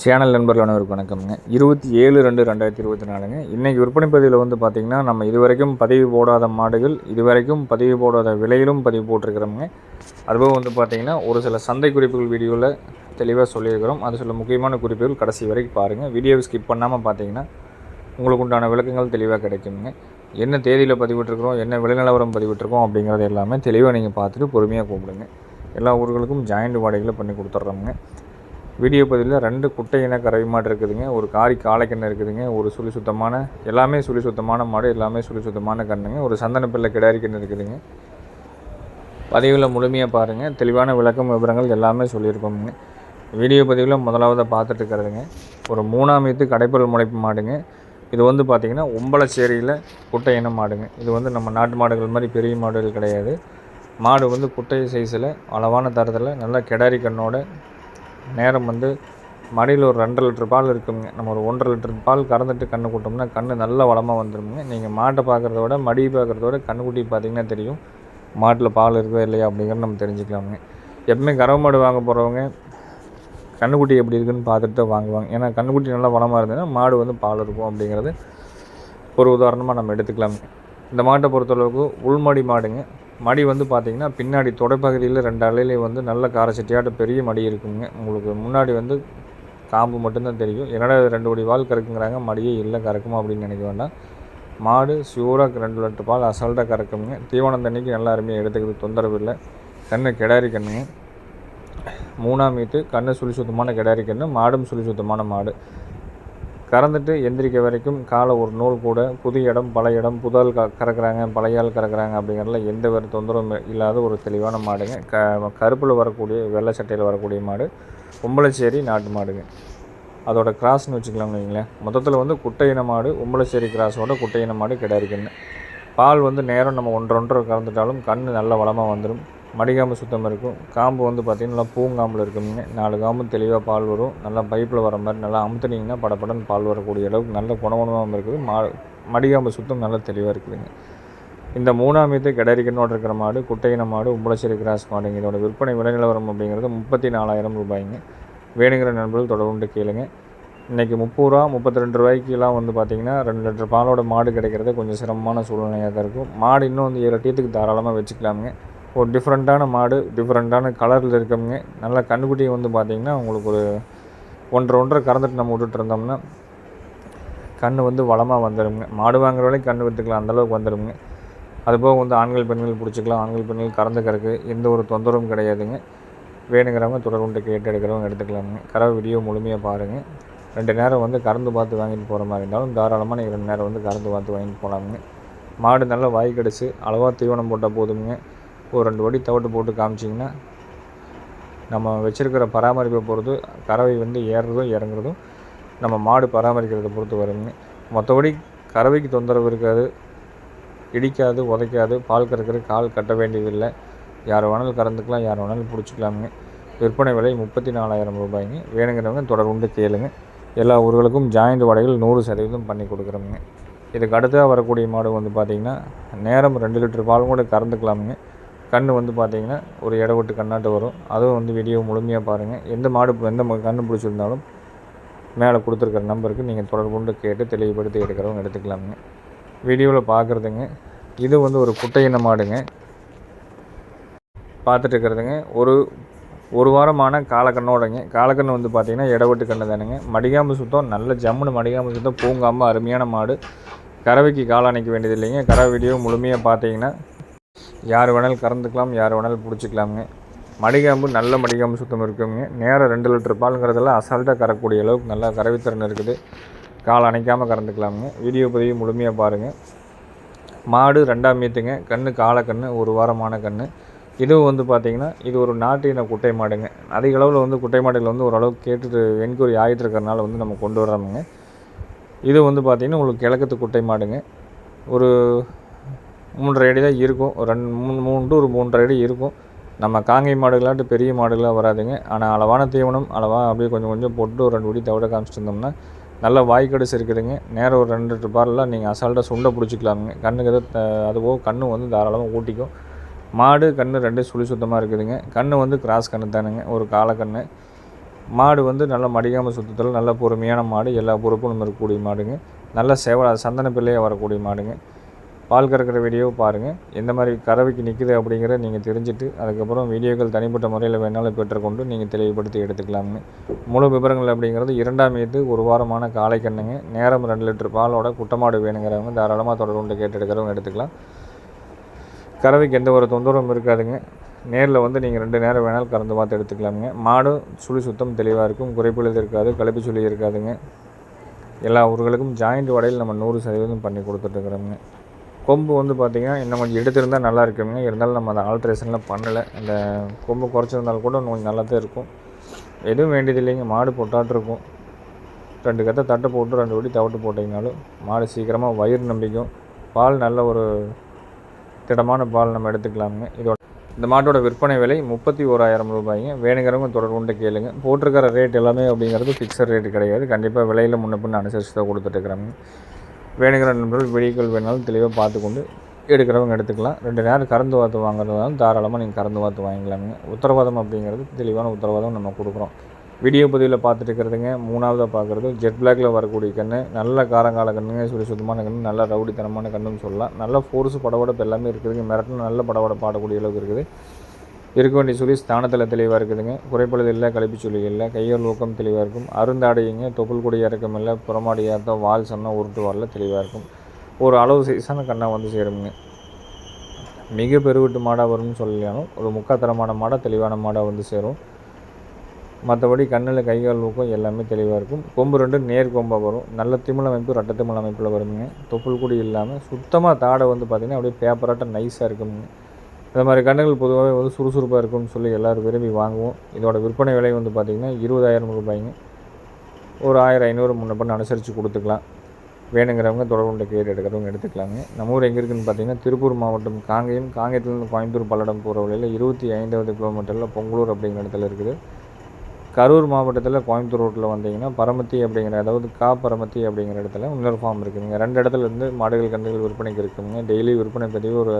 Channel நண்பர்கள் அனைவருக்கு வணக்கம்ங்க. இருபத்தி ஏழு ரெண்டு ரெண்டாயிரத்தி இருபத்தி நாலுங்க. இன்றைக்கி விற்பனை பதிவில் வந்து பார்த்திங்கன்னா நம்ம இதுவரைக்கும் பதிவு போடாத மாடுகள் இதுவரைக்கும் பதிவு போடாத விலையிலும் பதிவு போட்டிருக்கிறோமுங்க. அதுபோக வந்து பார்த்திங்கன்னா ஒரு சில சந்தை குறிப்புகள் வீடியோவில் தெளிவாக சொல்லியிருக்கிறோம். அது சில முக்கியமான குறிப்புகள் கடைசி வரைக்கும் பாருங்கள் வீடியோவை ஸ்கிப் பண்ணாமல் பார்த்தீங்கன்னா உங்களுக்கு உண்டான விளக்கங்கள் தெளிவாக கிடைக்குங்க. என்ன தேதியில் பதிவிட்டுருக்குறோம் என்ன விலைநிலவரம் பதிவிட்டுருக்கோம் அப்படிங்கிறது எல்லாமே தெளிவாக நீங்கள் பார்த்துட்டு பொறுமையாக கூப்பிடுங்க. எல்லா ஊர்களுக்கும் ஜாயிண்ட் வாடகையில் பண்ணி கொடுத்துட்றோமுங்க வீடியோ பதிவில் ரெண்டு குட்டை இன கறவை மாடு இருக்குதுங்க. ஒரு காரி காளைக்கண்ணு இருக்குதுங்க. ஒரு சுழி சுத்தமான எல்லாமே சுழி சுத்தமான மாடு எல்லாமே சுழி சுத்தமான கண்ணுங்க. ஒரு சந்தன பிள்ளை கிடாரி கண்ணு இருக்குதுங்க. பதிவில் முழுமையாக பாருங்கள் தெளிவான விளக்கம் விவரங்கள் எல்லாமே சொல்லியிருப்போமுங்க. வீடியோ பதிவில் முதலாவதாக பார்த்துட்டு இருக்கிறதுங்க. ஒரு மூணாம் வீத்து கடைப்பொருள் முளைப்பு மாடுங்க. இது வந்து பார்த்திங்கன்னா ஒம்பளச்சேரியில் குட்டை இன மாடுங்க. இது வந்து நம்ம நாட்டு மாடுகள் மாதிரி பெரிய மாடுகள் கிடையாது. மாடு வந்து குட்டை சைஸில் அளவான தரத்தில் நல்லா கிடாரி கண்ணோட நேரம் வந்து மடியில் ஒரு ரெண்டரை லிட்டர் பால் இருக்குங்க. நம்ம ஒரு ஒன்றரை லிட்டர் பால் கறந்துட்டு கண்ணு கூட்டோம்னா கண்ணு நல்ல வளமாக வந்துடுங்க நீங்கள் மாட்டை பார்க்குறத விட மடி பார்க்குறத விட கண்ணுக்குட்டி பார்த்தீங்கன்னா தெரியும். மாட்டில் பால் இருக்கா இல்லையா அப்படிங்கிறது நம்ம தெரிஞ்சுக்கலாமுங்க. எப்பவுமே கறவை மாடு வாங்க போகிறவங்க கண்ணுக்குட்டி எப்படி இருக்குன்னு பார்த்துட்டு தான் வாங்குவாங்க. ஏன்னா கண்ணுக்குட்டி நல்லா வளமாக இருந்ததுன்னா மாடு வந்து பால் இருக்கும் அப்படிங்கிறது ஒரு உதாரணமாக நம்ம எடுத்துக்கலாங்க இந்த மாட்டை பொறுத்தளவுக்கு உள்மடி மாடுங்க. மடி வந்து பார்த்திங்கன்னா பின்னாடி தொடைப்பகுதியில் ரெண்டு அலையிலையும் வந்து நல்ல காரச்சட்டியாட்ட பெரிய மடி இருக்குங்க. உங்களுக்கு முன்னாடி வந்து காம்பு மட்டும்தான் தெரியும். என்னடா இது ரெண்டு கோடி வால் கறக்குங்கிறாங்க? மடியே இல்லை கறக்குமா அப்படின்னு நினைக்க வேண்டாம். மாடு சியூராக ரெண்டு லிட்டர் பால் அசால்ட்டாக கறக்குங்க. தீவனம் தண்ணிக்கு நல்லா அருமையாக எடுத்துக்கிறது தொந்தரவு இல்லை. கண்ணு கிடாரி கண்ணுங்க. மூணாம் மீத்து கண்ணு சுழி சுத்தமான கிடாரி கண்ணு மாடும் சுழி சுத்தமான மாடு. கறந்துட்டு எந்திரிக்க வரைக்கும் காலை ஒரு நூல் கூட புது இடம் பழைய இடம் புதால் க கறக்குறாங்க பழையால் கறக்குறாங்க அப்படிங்கிறதுல எந்த ஒரு தொந்தரவும் இல்லாத ஒரு தெளிவான மாடுங்க. க கருப்பில் வரக்கூடிய வெள்ளை சட்டையில் வரக்கூடிய மாடு உம்பளச்சேரி நாட்டு மாடுங்க. அதோட கிராஸ்னு வச்சுக்கலாம் வைங்களேன். மொத்தத்தில் வந்து குட்டையின மாடு உம்பளச்சேரி கிராஸோட குட்டையின மாடு கிடையாதுன்னு பால் வந்து நேரம் நம்ம ஒன்றரை ஒன்றரை கறந்துட்டாலும் கண் நல்ல வளமாக வந்துடும் மடிகாம்பு சுத்தம் இருக்கும். காம்பு வந்து பார்த்திங்கன்னா நல்லா பூங்காம்பில் இருக்குங்க நாலு காம்பு தெளிவாக பால் வரும். நல்லா பைப்பில் வர மாதிரி நல்லா அமுத்துனீங்கன்னா படப்படன்னு பால் வரக்கூடிய அளவுக்கு நல்ல குணகுணமாக இருக்குது. மா மடிகாம்பு சுத்தம் நல்லா தெளிவாக இருக்குதுங்க. இந்த மூணாம் இது கிடரிக்கனோட இருக்கிற மாடு குட்டையின மாடு உம்பளச்சேரி கிராஸ் மாடுங்க. இதோட விற்பனை விலை நிலவரம் அப்படிங்கிறது முப்பத்தி நாலாயிரம் ரூபாய்ங்க. வேணுங்கிற நண்பர்கள் தொடர்புண்டு கேளுங்க. இன்றைக்கி முப்பது ரூபா முப்பத்தி ரெண்டு ரூபாய்க்குலாம் வந்து பார்த்திங்கன்னா ரெண்டு லிட்டர் பாலோட மாடு கிடைக்கிறது கொஞ்சம் சிரமமான சூழ்நிலையாக தான் இருக்கும். மாடு இன்னும் வந்து ஏழு டீத்துக்கு தாராளமாக வச்சுக்கலாமுங்க. ஒரு டிஃப்ரெண்ட்டான மாடு டிஃப்ரெண்ட்டான கலரில் இருக்கவங்க நல்ல கண்ணுக்குட்டியை வந்து பார்த்திங்கன்னா உங்களுக்கு ஒரு ஒன்றரை ஒன்றரை கறந்துட்டு நம்ம விட்டுட்டு இருந்தோம்னா கண் வந்து வளமாக வந்துடுங்க மாடு வாங்குற வரைக்கும் கண் விற்றுக்கலாம் அந்தளவுக்கு வந்துடுங்க அதுபோக வந்து ஆண்கள் பெண்கள் பிடிச்சிக்கலாம். ஆண்கள் பெண்கள் கறந்துக்கிறதுக்கு எந்த ஒரு தொந்தரவும் கிடையாதுங்க. வேணுங்கிறவங்க தொடர்புண்டு கேட்டு எடுக்கிறவங்க எடுத்துக்கலாமுங்க கறவை வீடியோ முழுமையாக பாருங்கள் ரெண்டு நேரம் வந்து கறந்து பார்த்து வாங்கிட்டு போகிற மாதிரி இருந்தாலும் தாராளமாக நீங்கள் ரெண்டு நேரம் வந்து கறந்து பார்த்து வாங்கிட்டு போகலாமுங்க மாடு நல்லா வாய் கிடச்சி அளவாக தீவனம் போட்டால் போதுங்க ஒரு ரெண்டு வடி தவிட்டு போட்டு காமிச்சிங்கன்னா நம்ம வச்சுருக்கிற பராமரிப்பை பொறுத்து கறவை வந்து ஏறுறதும் இறங்குறதும் நம்ம மாடு பராமரிக்கிறத பொறுத்து வருங்க. மற்றபடி கறவைக்கு தொந்தரவு இருக்காது இடிக்காது உதைக்காது பால் கறக்கிற கால் கட்ட வேண்டியதில்லை. யார் வேணாலும் கறந்துக்கலாம் யார் வேணாலும் பிடிச்சிக்கலாமுங்க. விற்பனை விலை முப்பத்தி நாலாயிரம் ரூபாய்ங்க. வேணுங்கிறவங்க தொடர்ந்து கேளுங்க. எல்லா ஊர்களுக்கும் ஜாயிண்ட் வடைகள் நூறு சதவீதம் பண்ணி கொடுக்குறோமுங்க. இதுக்கு அடுத்ததாக வரக்கூடிய மாடு வந்து பார்த்திங்கன்னா நேரம் ரெண்டு லிட்டர் பால் கூட கறந்துக்கலாமுங்க. கண் வந்து பார்த்திங்கன்னா ஒரு இட விட்டு கண்ணாட்டு வரும். அதுவும் வந்து வீடியோ முழுமையாக பாருங்கள் எந்த மாடு எந்த கண்ணு பிடிச்சிருந்தாலும் மேலே கொடுத்துருக்குற நம்பருக்கு நீங்கள் தொடர்பு கொண்டு கேட்டு தெளிவுபடுத்தி எடுக்கிறவங்க எடுத்துக்கலாமுங்க. வீடியோவில் பார்க்குறதுங்க இது வந்து ஒரு குட்டையின மாடுங்க. பார்த்துட்டு இருக்கிறதுங்க. ஒரு ஒரு வாரமான காலக்கண்ணோடங்க. காலக்கண்ணு வந்து பார்த்திங்கன்னா இடவட்டு கண்ணு தானுங்க. மடிகாம்பு சுத்தம் நல்ல ஜம்முன்னு மடிகாம்பு சுத்தம் பூங்காமல் அருமையான மாடு. கறவைக்கு காலாணிக்க வேண்டியது இல்லைங்க கறவை வீடியோ முழுமையாக பார்த்தீங்கன்னா யார் வேணாலும் கறந்துக்கலாம் யார் வேணாலும் பிடிச்சிக்கலாமுங்க. மடிகாம்பு நல்ல மடிகாம்பு சுத்தம் இருக்குங்க. நேரம் ரெண்டு லிட்டர் பாலுங்கிறதெல்லாம் அசால்ட்டாக கறக்கூடிய அளவுக்கு நல்லா கறவித்திறன் இருக்குது. கால் அணைக்காமல் கறந்துக்கலாமுங்க. வீடியோ பதிவு முழுமையாக பாருங்கள் மாடு ரெண்டாம் மீத்துங்க. காலை காலக்கண்ணு ஒரு வாரமான கன்று இதுவும் வந்து பார்த்திங்கன்னா இது ஒரு நாட்டின குட்டை மாடுங்க. அதிக அளவில் வந்து குட்டை மாடுகள் வந்து ஓரளவுக்கு கேட்டுட்டு என்கொயரி ஆகிட்டு இருக்கிறனால வந்து நம்ம கொண்டு வரோமுங்க. இது வந்து பார்த்திங்கன்னா உங்களுக்கு கிழக்கத்து குட்டை மாடுங்க. ஒரு மூன்றரை அடி தான் இருக்கும். ஒரு ரெண்டு மூணு மூணு டு ஒரு மூன்றரை அடி இருக்கும். நம்ம காங்கை மாடுகளாட்டு பெரிய மாடுகளாக வராதுங்க. ஆனால் அளவான தீவனம் அளவாக அப்படியே கொஞ்சம் கொஞ்சம் போட்டு ஒரு ரெண்டு வடி தவிட காமிச்சிட்டு இருந்தோம்னா நல்ல வாய்க்கடிச்சு இருக்குதுங்க. நேரம் ஒரு ரெண்டு லிட்டர் பாரில் நீங்கள் அசால்ட்டாக சுண்டை பிடிச்சிக்கலாமுங்க. கண்ணுக்கு எதோ அதுவோ கண்ணு வந்து தாராளமாக ஊட்டிக்கும். மாடு கண்ணு ரெண்டு சுழி சுத்தமாக இருக்குதுங்க. கண்ணு வந்து கிராஸ் கண்ணு தானுங்க. ஒரு காலக்கண்ணு மாடு வந்து நல்லா மடிக்காமல் சுத்தத்தில் நல்ல பொறுமையான மாடு. எல்லா பொறுப்பும் இருக்கக்கூடிய மாடுங்க. நல்ல சேவ சந்தன பிள்ளையாக வரக்கூடிய மாடுங்க. பால் கறக்கிற வீடியோவை பாருங்கள் எந்த மாதிரி கறவைக்கு நிற்குது அப்படிங்கிற நீங்கள் தெரிஞ்சுட்டு அதுக்கப்புறம் வீடியோக்கள் தனிப்பட்ட முறையில் வேணாலும் பெற்றுக்கொண்டு நீங்கள் தெளிவுபடுத்தி எடுத்துக்கலாம்னு. முழு விவரங்கள் அப்படிங்கிறது இரண்டாம் மீது ஒரு வாரமான காலை கண்ணுங்க. நேரம் ரெண்டு லிட்டர் பாலோட குட்டமாடு வேணுங்கிறவங்க தாராளமாக தொடர்பு கேட்டு எடுக்கிறவங்க எடுத்துக்கலாம். கறவைக்கு எந்த ஒரு தொந்தரவும் இருக்காதுங்க. நேரில் வந்து நீங்கள் ரெண்டு நேரம் வேணாலும் கறந்து பார்த்து எடுத்துக்கலாமுங்க. மாடும் சுழி சுத்தம் தெளிவாக இருக்கும். குறைப்புள்ளது இருக்காது கழிப்பு சுழி இருக்காதுங்க. எல்லா ஊர்களுக்கும் ஜாயிண்ட் வடையில் நம்ம நூறு சதவீதம் பண்ணி கொடுத்துட்ருக்குறோங்க கொம்பு வந்து பார்த்திங்கன்னா இன்னும் கொஞ்சம் எடுத்திருந்தால் நல்லா இருக்குங்க. இருந்தாலும் நம்ம அதை ஆல்ட்ரேஷன்லாம் பண்ணலை. அந்த கொம்பு குறைச்சிருந்தாலும் கூட கொஞ்சம் நல்லா தான் இருக்கும். எதுவும் வேண்டியது இல்லைங்க. மாடு பொட்டாட்டிருக்கும் ரெண்டு கத்தை தட்டை போட்டு ரெண்டு வடி தவிட்டு போட்டிங்கனாலும் மாடு சீக்கிரமாக வயிறு நம்பிக்கும். பால் நல்ல ஒரு திடமான பால் நம்ம எடுத்துக்கலாமுங்க. இதோட இந்த மாட்டோட விற்பனை விலை முப்பத்தி ஓராயிரம் ரூபாய்ங்க. வேணுங்கிறவங்க தொடர்பு கொண்டு கேளுங்க. போட்டிருக்கிற ரேட் எல்லாமே அப்படிங்கிறது ஃபிக்ஸட் ரேட்டு கிடையாது. கண்டிப்பாக விலையில் முன்ன பின்ன அனுசரித்து தான் கொடுத்துட்ருக்குறாங்க வேணுங்கிற நண்பர்கள் வெடிகள் வேணாலும் தெளிவாக பார்த்துக்கொண்டு எடுக்கிறவங்க எடுத்துக்கலாம். ரெண்டு நேரம் கறந்து வாத்து வாங்குறதாலும் தாராளமாக நீங்கள் கறந்து வாத்து வாங்கிக்கலாமுங்க. உத்தரவாதம் அப்படிங்கிறது தெளிவான உத்தரவாதம் நம்ம கொடுக்குறோம். வீடியோ பதிவில் பார்த்துட்டு இருக்கிறதுங்க. மூணாவதாக பார்க்குறது. ஜெட் பிளாக்கில் வரக்கூடிய கன்று நல்ல காரங்கால கண்ணுங்க சுடி சுத்தமான கன்று நல்ல ரவுடித்தனமான கண்ணுன்னு சொல்லலாம். நல்ல ஃபோர்ஸ் படவடப்பு எல்லாமே இருக்குதுங்க. மிரட்டின நல்ல படவடை பாடக்கூடிய அளவுக்கு இருக்குது. இருக்க வேண்டிய சொல்லி ஸ்தானத்தில் தெளிவாக இருக்குதுங்க. குறைப்பழுது இல்லை கழிப்பு சொல்லி இல்லை கையால் ஊக்கம் தெளிவாக இருக்கும். அருந்தாடையுங்க தொப்புள் கொடி இறக்கம் இல்லை புறமாடி ஏற்றம் வால் சன்னம் உருட்டு வரல தெளிவாக இருக்கும். ஒரு அளவு சைஸான கண்ணாக வந்து சேருங்க மிக பெருவிட்டு மாடாக வரும்னு சொல்லலாலும் ஒரு முக்காத்தரமான மாடாக தெளிவான மாடாக வந்து சேரும். மற்றபடி கண்ணில் கைகால் ஊக்கம் எல்லாமே தெளிவாக இருக்கும். கொம்பு ரெண்டு நேர் கொம்பாக வரும். நல்ல திமிழ் அமைப்பு ரட்ட திமிழ் அமைப்பில் வருங்க தொப்புள் கூடி இல்லாமல் சுத்தமாக தாடை வந்து பார்த்திங்கன்னா அப்படியே பேப்பராட்டம் நைஸாக இருக்குங்க இந்த மாதிரி கன்றுகள் பொதுவாகவே வந்து சுறுசுறுப்பாக இருக்கும்னு சொல்லி எல்லோரும் விரும்பி வாங்குவோம். இதோட விற்பனை விலை வந்து பார்த்திங்கன்னா இருபதாயிரம் ரூபாய்ங்க. ஒரு ஆயிரம் ஐநூறு முன்ன பண்ண அனுசரித்து கொடுத்துக்கலாம். வேணுங்கிறவங்க தொடர்புண்ட கேட்டு எடுக்கிறவங்க எடுத்துக்கலாங்க. நம்ம ஊர் எங்கே இருக்குதுன்னு பார்த்தீங்கன்னா திருப்பூர் மாவட்டம் காங்கேயம். காங்கேயத்துலேருந்து கோயம்புத்தூர் பல்லடம் போகிற வழியில் இருபத்தி ஐந்தாவது கிலோமீட்டரில் பொங்கலூர் அப்படிங்கிற இடத்துல இருக்குது. கரூர் மாவட்டத்தில் கோயம்புத்தூர் ரோட்டில் வந்தீங்கன்னா பரமத்தி அப்படிங்கிற அதாவது கா பரமத்தி அப்படிங்கிற இடத்துல இன்னொரு ஃபார்ம் இருக்குதுங்க. ரெண்டு இடத்துல இருந்து மாடுகள் கன்றுகள் விற்பனைக்கு இருக்குதுங்க டெய்லி விற்பனை பதிவு ஒரு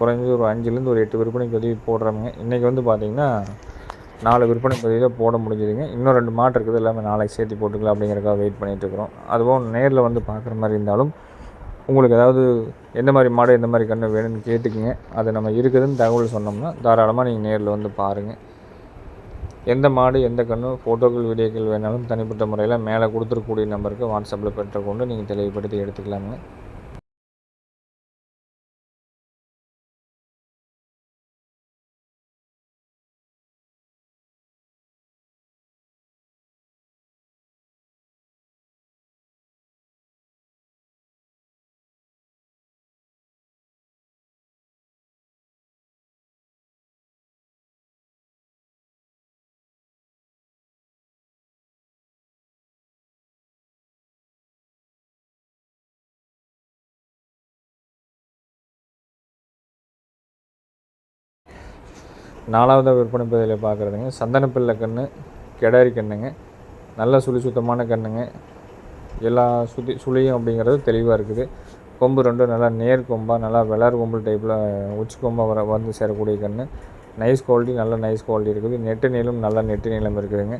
குறைஞ்சது ஒரு அஞ்சுலேருந்து ஒரு எட்டு விற்பனை பதிவு போடுறாங்க இன்றைக்கி வந்து பார்த்திங்கன்னா நாலு விற்பனை பதிவு போட முடிஞ்சுதுங்க. இன்னும் ரெண்டு மாட்டு இருக்குது எல்லாமே நாளைக்கு சேர்த்து போட்டுக்கலாம் அப்படிங்கிறக்காக வெயிட் பண்ணிகிட்ருக்குறோம் அதுவும் நேரில் வந்து பார்க்குற மாதிரி இருந்தாலும் உங்களுக்கு ஏதாவது எந்த மாதிரி மாடு எந்த மாதிரி கன்று வேணும்னு கேட்டுக்குங்க. அது நம்ம இருக்குதுன்னு தகவல் சொன்னோம்னா தாராளமாக நீங்கள் நேரில் வந்து பாருங்கள் எந்த மாடு எந்த கன்று ஃபோட்டோக்கள் வீடியோக்கள் வேணாலும் தனிப்பட்ட முறையில் மேலே கொடுத்துருக்கக்கூடிய நம்பருக்கு வாட்ஸ்அப்பில் பெற்றுக்கொண்டு நீங்கள் தெளிவுபடுத்தி எடுத்துக்கலாமுங்க. நாலாவது விற்பனை பதிவில் பார்க்குறதுங்க சந்தனப்பிள்ளை கன்று கெடாரி கண்ணுங்க நல்ல சுழி சுத்தமான கண்ணுங்க. எல்லா சுத்தி சுழியும் அப்படிங்கிறது தெளிவாக இருக்குது. கொம்பு ரெண்டும் நல்லா நேர் கொம்பாக நல்லா விளார் கொம்பு டைப்பில் உச்சி கொம்பாக வர வந்து சேரக்கூடிய கன்று நைஸ் குவாலிட்டி நல்ல நைஸ் குவாலிட்டி இருக்குது. நெட்டு நீளம் நல்ல நெட்டு நீளம் இருக்குதுங்க.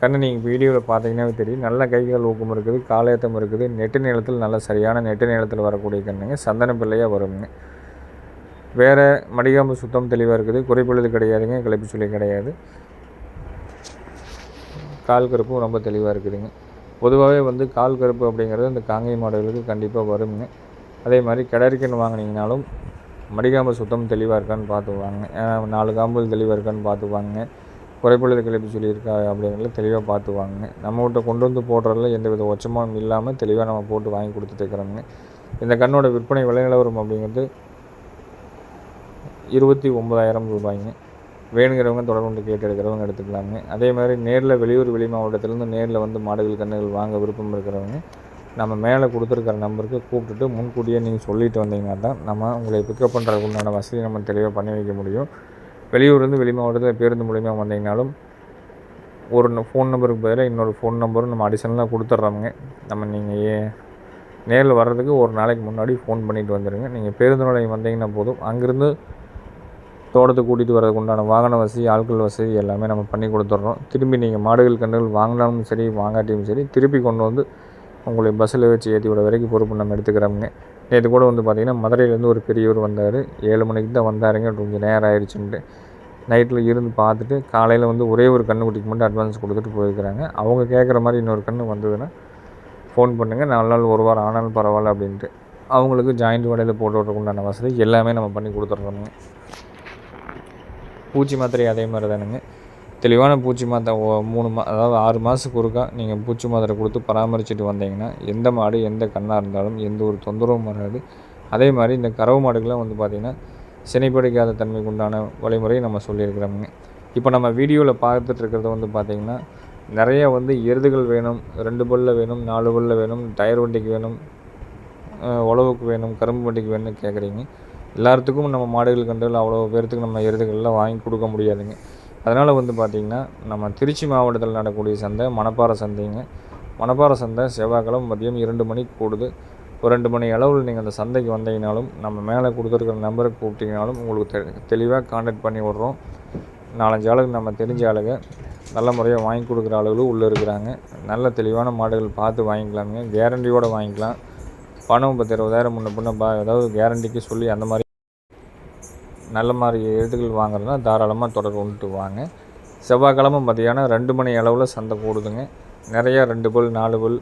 கண்ணு நீங்கள் வீடியோவில் பார்த்தீங்கன்னா தெரியும். நல்ல கைகள் ஊக்கம் இருக்குது காலேத்தம் இருக்குது. நெட்டு நீளத்தில் நல்ல சரியான நெட்டு நீளத்தில் வரக்கூடிய கண்ணுங்க. சந்தன பிள்ளையாக வருங்க. வேறு மடிகாம்பு சுத்தம் தெளிவாக இருக்குது. குறைப்பொழுது கிடையாதுங்க. கிளப்பி சொல்லி கிடையாது. கால் கருப்பும் ரொம்ப தெளிவாக இருக்குதுங்க. பொதுவாகவே வந்து கால் கருப்பு அப்படிங்கிறது இந்த காங்கை மாடுகளுக்கு கண்டிப்பாக வருங்க. அதே மாதிரி கிடரிக்கன் வாங்கினீங்கனாலும் மடிகாம்பு சுத்தம் தெளிவாக இருக்கான்னு பார்த்து வாங்க நாலு காம்பு தெளிவாக இருக்கான்னு பார்த்து வாங்க குறைப்பொழுது கிளப்பி சொல்லியிருக்கா அப்படிங்கிறத தெளிவாக பார்த்து வாங்க நம்மகிட்ட கொண்டு வந்து போடுறதுல எந்த வித ஒச்சமானம் இல்லாமல் தெளிவாக நம்ம போட்டு வாங்கி கொடுத்துட்டு இருக்கிறோங்க. இந்த கண்ணோட விற்பனை விலை நிலவரம் அப்படிங்கிறது இருபத்தி ஒம்பதாயிரம் ரூபாய்ங்க. வேணுங்கிறவங்க தொடர்பு கேட்டு எடுக்கிறவங்க எடுத்துக்கலாங்க. அதே மாதிரி நேரில் வெளியூர் வெளி மாவட்டத்திலேருந்து நேரில் வந்து மாடுகள் கன்றுகள் வாங்க விருப்பம் இருக்கிறவங்க நம்ம மேலே கொடுத்துருக்கிற நம்பருக்கு கூப்பிட்டுட்டு முன்கூட்டியே நீங்கள் சொல்லிட்டு வந்தீங்கன்னா தான் நம்ம உங்களை பிக்கப் பண்ணுறதுக்கு உண்டான வசதி நம்ம தெளிவாக பண்ணி வைக்க முடியும். வெளியூர்லேருந்து வெளி மாவட்டத்தில் பேருந்து மூலிமா வந்தீங்கனாலும் ஒரு ஃபோன் நம்பருக்கு பதிலாக இன்னொரு ஃபோன் நம்பரும் நம்ம அடிஷனலாக கொடுத்துட்றோமுங்க நம்ம நீங்கள் ஏ நேரில் வர்றதுக்கு ஒரு நாளைக்கு முன்னாடி ஃபோன் பண்ணிவிட்டு வந்துடுங்க நீங்கள் பேருந்து நிலையம் வந்தீங்கன்னா போதும். அங்கேருந்து தோட்டத்துக்கு கூட்டிகிட்டு வரதுக்கு உண்டான வாகன வசதி ஆட்கள் வசதி எல்லாமே நம்ம பண்ணி கொடுத்துட்றோம். திரும்பி நீங்கள் மாடுகள் கன்றுகள் வாங்கினாலும் சரி வாங்காட்டியும் சரி திருப்பி கொண்டு வந்து உங்களை பஸ்ஸில் வச்சு ஏற்றி விட வரைக்கும் பொறுப்பு நம்ம எடுத்துக்கிறோமுங்க. நேற்று கூட வந்து பார்த்திங்கன்னா மதுரையிலேருந்து ஒரு பெரியவர் வந்தார். ஏழு மணிக்கு தான் வந்தாருங்க. கொஞ்சம் நேரம் ஆயிடுச்சுன்ட்டு நைட்டில் இருந்து பார்த்துட்டு காலையில் வந்து ஒரே ஒரு கண்ணுக்குட்டிக்கு மட்டும் அட்வான்ஸ் கொடுத்துட்டு போயிருக்கிறாங்க. அவங்க கேட்குற மாதிரி இன்னொரு கன்று வந்ததுன்னா ஃபோன் பண்ணுங்கள் நாலு நாள் ஒரு வாரம் ஆனாலும் பரவாயில்ல அப்படின்ட்டு. அவங்களுக்கு ஜாயிண்ட் வடையில் போட்டு விட்றதுக்குண்டான வசதி எல்லாமே நம்ம பண்ணி கொடுத்துட்றோமுங்க. பூச்சி மாத்திரை அதே மாதிரி தானுங்க. தெளிவான பூச்சி மாத்திரை மூணு மா அதாவது ஆறு மாதத்துக்கு ஒருக்கா நீங்கள் பூச்சி மாத்திரை கொடுத்து பராமரிச்சுட்டு வந்தீங்கன்னா எந்த மாடு எந்த கண்ணாக இருந்தாலும் எந்த ஒரு தொந்தரவும் வராது. அதே மாதிரி இந்த கறவு மாடுகள்லாம் வந்து பார்த்திங்கன்னா சினைப்பிடிக்காத தன்மைக்கு உண்டான வழிமுறையை நம்ம சொல்லியிருக்கிறோமுங்க. இப்போ நம்ம வீடியோவில் பார்த்துட்ருக்கறது வந்து பார்த்திங்கன்னா நிறைய வந்து எருதுகள் வேணும் ரெண்டு பல்ல வேணும் நாலு பல்ல வேணும் டயர் வண்டிக்கு வேணும் உழவுக்கு வேணும் கரும்பு வண்டிக்கு வேணும்னு கேட்குறீங்க எல்லாத்துக்கும் நம்ம மாடுகள் கன்றுகள் அவ்வளோ பேர்த்துக்கு நம்ம எருதுகள்லாம் வாங்கி கொடுக்க முடியாதுங்க. அதனால் வந்து பார்த்திங்கன்னா நம்ம திருச்சி மாவட்டத்தில் நடக்கக்கூடிய சந்தை மணப்பாறை சந்தைங்க. மணப்பாறை சந்தை செவ்வாய்க்கிழமை மதியம் இரண்டு மணிக்கு கூடுது. ஒரு ரெண்டு மணி அளவில் நீங்கள் அந்த சந்தைக்கு வந்தீங்கனாலும் நம்ம மேலே கொடுத்துருக்குற நம்பருக்கு கூப்பிட்டீங்கனாலும் உங்களுக்கு தெ தெளிவாக காண்டாக்ட் பண்ணி விட்றோம். நாலஞ்சு ஆளுக்கு நம்ம தெரிஞ்ச ஆளுங்க நல்ல முறையாக வாங்கி கொடுக்குற ஆளுகளும் உள்ளே இருக்கிறாங்க. நல்ல தெளிவான மாடுகள் பார்த்து வாங்கிக்கலாமுங்க. கேரண்டியோடு வாங்கிக்கலாம். பணம் பத்து இருபதாயிரம் முன்ன பின்ன பா ஏதாவது கேரண்டிக்கு சொல்லி அந்த மாதிரி நல்ல மாதிரி எழுதுகள் வாங்குறதுனா தாராளமாக தொடர் கொண்டுட்டு வாங்க. செவ்வாய்க்கிழமை மதியானம் ரெண்டு மணி அளவில் சந்தை கூடுதுங்க நிறையா ரெண்டு பல் நாலு பல்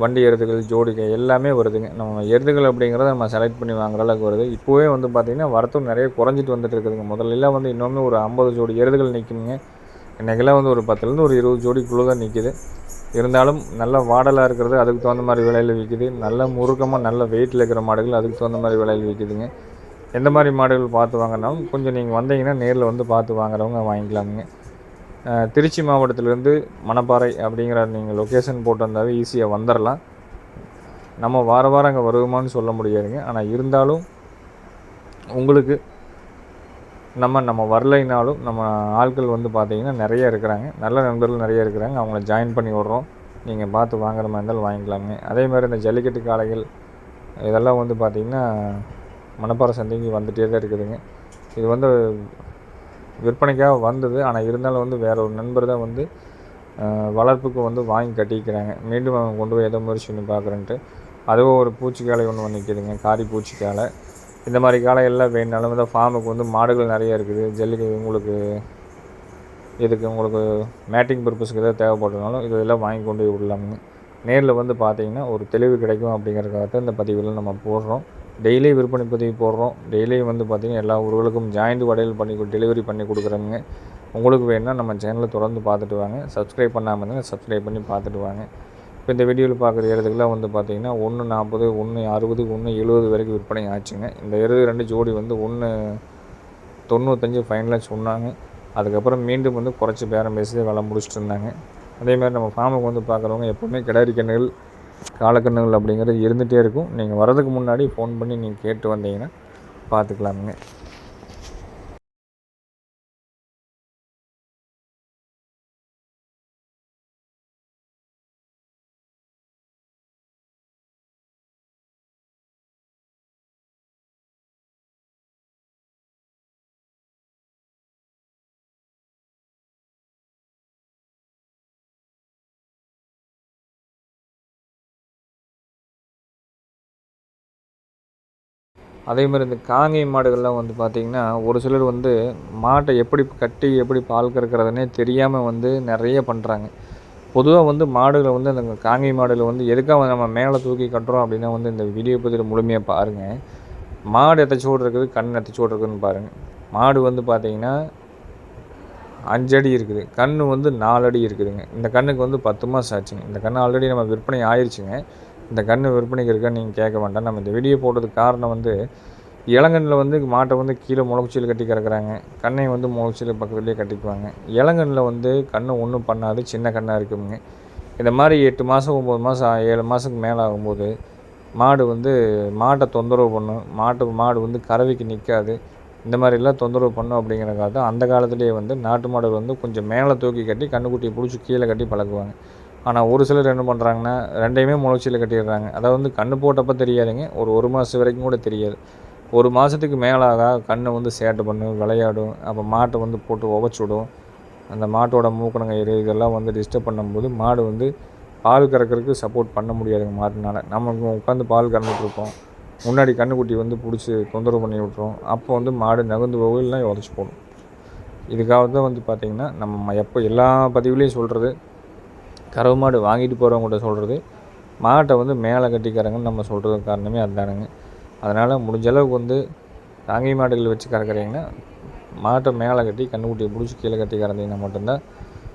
வண்டி எருதுகள் ஜோடிகை எல்லாமே வருதுங்க. நம்ம எருதுகள் அப்படிங்கிறத நம்ம செலக்ட் பண்ணி வாங்குற அளவுக்கு வருது. இப்போவே வந்து பார்த்திங்கன்னா வரத்தும் நிறைய குறைஞ்சிட்டு வந்துட்டு இருக்குதுங்க. முதல்ல வந்து இன்னுமே ஒரு ஐம்பது ஜோடி எருதுகள் நிற்குங்க இன்றைக்கெல்லாம் வந்து ஒரு பத்துலேருந்து ஒரு இருபது ஜோடிக்குள்ளே தான் நிற்கிது இருந்தாலும் நல்ல வாடலாக இருக்கிறது அதுக்கு தகுந்த மாதிரி விலையில் விற்கிது நல்ல முறுக்கமாக நல்ல வெயிட்டில் இருக்கிற மாடுகள் அதுக்கு தகுந்த மாதிரி விலையில் விற்கிதுங்க எந்த மாதிரி மாடுகள் பார்த்து வாங்கினாலும் கொஞ்சம் நீங்கள் வந்தீங்கன்னா நேரில் வந்து பார்த்து வாங்குறவங்க வாங்கிக்கலாமுங்க திருச்சி மாவட்டத்திலேருந்து மணப்பாறை அப்படிங்கிற நீங்கள் லொக்கேஷன் போட்டு வந்தாவே ஈஸியாக வந்துடலாம் நம்ம வார வாரம் அங்கே வருவோமான்னு சொல்ல முடியாதுங்க. ஆனால் இருந்தாலும் உங்களுக்கு நம்ம நம்ம வரலைனாலும் நம்ம ஆட்கள் வந்து பார்த்தீங்கன்னா நிறைய இருக்கிறாங்க. நல்ல நண்பர்கள் நிறைய இருக்கிறாங்க. அவங்கள ஜாயின் பண்ணி விட்றோம். நீங்கள் பார்த்து வாங்குற மாதிரி இருந்தாலும் வாங்கிக்கலாங்க அதே மாதிரி இந்த ஜல்லிக்கட்டு காளைகள் இதெல்லாம் வந்து பார்த்திங்கன்னா மணப்பாறை சந்தைக்கு வந்துகிட்டே தான் இருக்குதுங்க. இது வந்து விற்பனைக்காக வந்தது. ஆனால் இருந்தாலும் வந்து வேற ஒரு நண்பர் தான் வந்து வளர்ப்புக்கு வந்து வாங்கி கட்டிக்கிறாங்க மீண்டும் அவங்க கொண்டு போய் ஏதோ முயற்சி பண்ணி பார்க்குறேன்ட்டு. அதுவும் ஒரு பூச்சிக்காலை ஒன்று வந்து நிற்கிதுங்க காரி பூச்சிக்காலை. இந்த மாதிரி காலை எல்லாம் வேணாலும் இந்த ஃபார்முக்கு வந்து மாடுகள் நிறைய இருக்குது. ஜல்லிக்கு உங்களுக்கு இதுக்கு உங்களுக்கு மேட்டிங் பர்பஸ்க்கு எதாவது தேவைப்படுறதுனாலும் இதெல்லாம் வாங்கி கொண்டு போய் விடலாமுங்க. நேரில் வந்து பார்த்தீங்கன்னா ஒரு தெளிவு கிடைக்கும் அப்படிங்கிறதுக்காக தான் இந்த பதிவுகள் நம்ம போடுறோம். டெய்லி விற்பனை பதிவு போடுறோம். டெய்லியும் வந்து பார்த்திங்கன்னா எல்லா ஊர்களுக்கும் ஜாயிண்ட் வடையில் பண்ணி டெலிவரி பண்ணி கொடுக்குறோங்க உங்களுக்கு வேணும்னா நம்ம சேனலை தொடர்ந்து பார்த்துட்டு வாங்க. சப்ஸ்கிரைப் பண்ணாமல் இருந்தால் சப்ஸ்கிரைப் பண்ணி பார்த்துட்டு வாங்க. இப்போ இந்த வீடியோவில் பார்க்குற இடத்துக்குலாம் வந்து பார்த்திங்கன்னா ஒன்று நாற்பது ஒன்று அறுபது ஒன்று எழுபது வரைக்கும் விற்பனை ஆச்சுங்க. இந்த இருபது ரெண்டு ஜோடி வந்து ஒன்று தொண்ணூத்தஞ்சு ஃபைனலாக சொன்னாங்க. அதுக்கப்புறம் மீண்டும் வந்து குறைச்சி பேரம் பேசி வேலை முடிச்சுட்டு இருந்தாங்க. அதே மாதிரி நம்ம ஃபார்முக்கு வந்து பார்க்குறவங்க எப்போவுமே கிடாரி கண்ணுகள் காலக்கண்ணுகள் அப்படிங்கிறது இருந்துகிட்டே இருக்கும். நீங்கள் வரதுக்கு முன்னாடி ஃபோன் பண்ணி நீங்கள் கேட்டு வந்தீங்கன்னா பார்த்துக்கலாமுங்க. அதே மாதிரி இந்த காங்கை மாடுகள்லாம் வந்து பார்த்திங்கன்னா ஒரு சிலர் வந்து மாட்டை எப்படி கட்டி எப்படி பால் கறக்கிறதுனே தெரியாமல் வந்து நிறைய பண்ணுறாங்க பொதுவாக வந்து மாடுகளை வந்து அந்த காங்கை மாடுகளை வந்து எதுக்காக நம்ம மேலே தூக்கி கட்டுறோம் அப்படின்னா வந்து இந்த வீடியோ பதிவில் முழுமையாக பாருங்கள் மாடு எத்தச்சோடு இருக்குது கண் எத்தச்சோடு இருக்குதுன்னு பாருங்கள் மாடு வந்து பார்த்திங்கன்னா அஞ்சடி இருக்குது. கண் வந்து நாலடி இருக்குதுங்க. இந்த கண்ணுக்கு வந்து பத்து மாதம் ஆச்சுங்க. இந்த கண் ஆல்ரெடி நம்ம விற்பனை ஆயிடுச்சுங்க இந்த கன்று விற்பனைக்கு இருக்கான்னு நீங்கள் கேட்க வேண்டாம். நம்ம இந்த வீடியோ போட்டதுக்கு காரணம் வந்து இளங்கன்னில் வந்து மாட்டை வந்து கீழே முளக்குச்சியில் கட்டி கறக்குறாங்க கண்ணை வந்து முளக்குச்சியில் பக்கத்துலேயே கட்டிக்குவாங்க. இளங்கண்ணில் வந்து கண்ணு ஒன்றும் பண்ணாது சின்ன கண்ணாக இருக்குங்க. இந்த மாதிரி எட்டு மாதம் ஒம்பது மாதம் ஏழு மாதத்துக்கு மேலே ஆகும்போது மாடு வந்து மாட்டை தொந்தரவு பண்ணும். மாட்டு மாடு வந்து கறவைக்கு நிற்காது இந்த மாதிரிலாம் தொந்தரவு பண்ணும் அப்படிங்கிற தான் அந்த காலத்துலேயே வந்து நாட்டு மாடுகள் வந்து கொஞ்சம் மேலே தூக்கி கட்டி கண்ணுக்குட்டியை பிடிச்சி கீழே கட்டி பழக்குவாங்க ஆனால் ஒரு சிலர் என்ன பண்ணுறாங்கன்னா ரெண்டையுமே முளைச்சியில் கட்டிடுறாங்க. அதாவது வந்து கண்ணு போட்டப்போ தெரியாதுங்க. ஒரு ஒரு மாதம் வரைக்கும் கூட தெரியாது. ஒரு மாதத்துக்கு மேலாக கண்ணை வந்து சேட்டை பண்ணும் விளையாடும். அப்போ மாட்டை வந்து போட்டு உவச்சுடும். விடும் அந்த மாட்டோட மூக்கணங்கயிறு இதெல்லாம் வந்து டிஸ்டர்ப் பண்ணும்போது மாடு வந்து பால் கறக்கிறதுக்கு சப்போர்ட் பண்ண முடியாதுங்க மாட்டினால. நம்ம உட்காந்து பால் கறந்துட்டுருப்போம் முன்னாடி கன்றுக்குட்டி வந்து பிடிச்சி தொந்தரவு பண்ணி விட்ரும் அப்போ வந்து மாடு நகர்ந்து போகும் இல்லைனா உதச்சி போடும். இதுக்காக தான் வந்து பார்த்திங்கன்னா நம்ம எப்போ எல்லா பதிவுலேயும் சொல்கிறது கறவு மாடு வாங்கிட்டு போகிறவங்கள்ட்ட சொல்கிறது மாட்டை வந்து மேலே கட்டிக்கிறாங்கன்னு நம்ம சொல்கிறதுக்கு காரணமே அதுதானுங்க. அதனால் முடிஞ்ச அளவுக்கு வந்து தாங்கி மாடுகள் வச்சு கறக்குறீங்கன்னா மாட்டை மேலே கட்டி கண்ணுக்குட்டியை பிடிச்சி கீழே கட்டி கறந்தீங்கன்னா மட்டும்தான்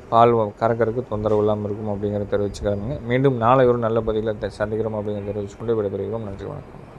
பால் வ- கறக்கறதுக்கு தொந்தரவு இல்லாமல் இருக்கும் அப்படிங்கிறத தெரிவிச்சுக்கிறாங்க மீண்டும் நாளை ஒரு நல்ல பதிவில் சந்திக்கிறோம் அப்படிங்கிறத தெரிவிச்சுக்கொண்டு விடைபெறுகிறோம். நன்றி வணக்கம்.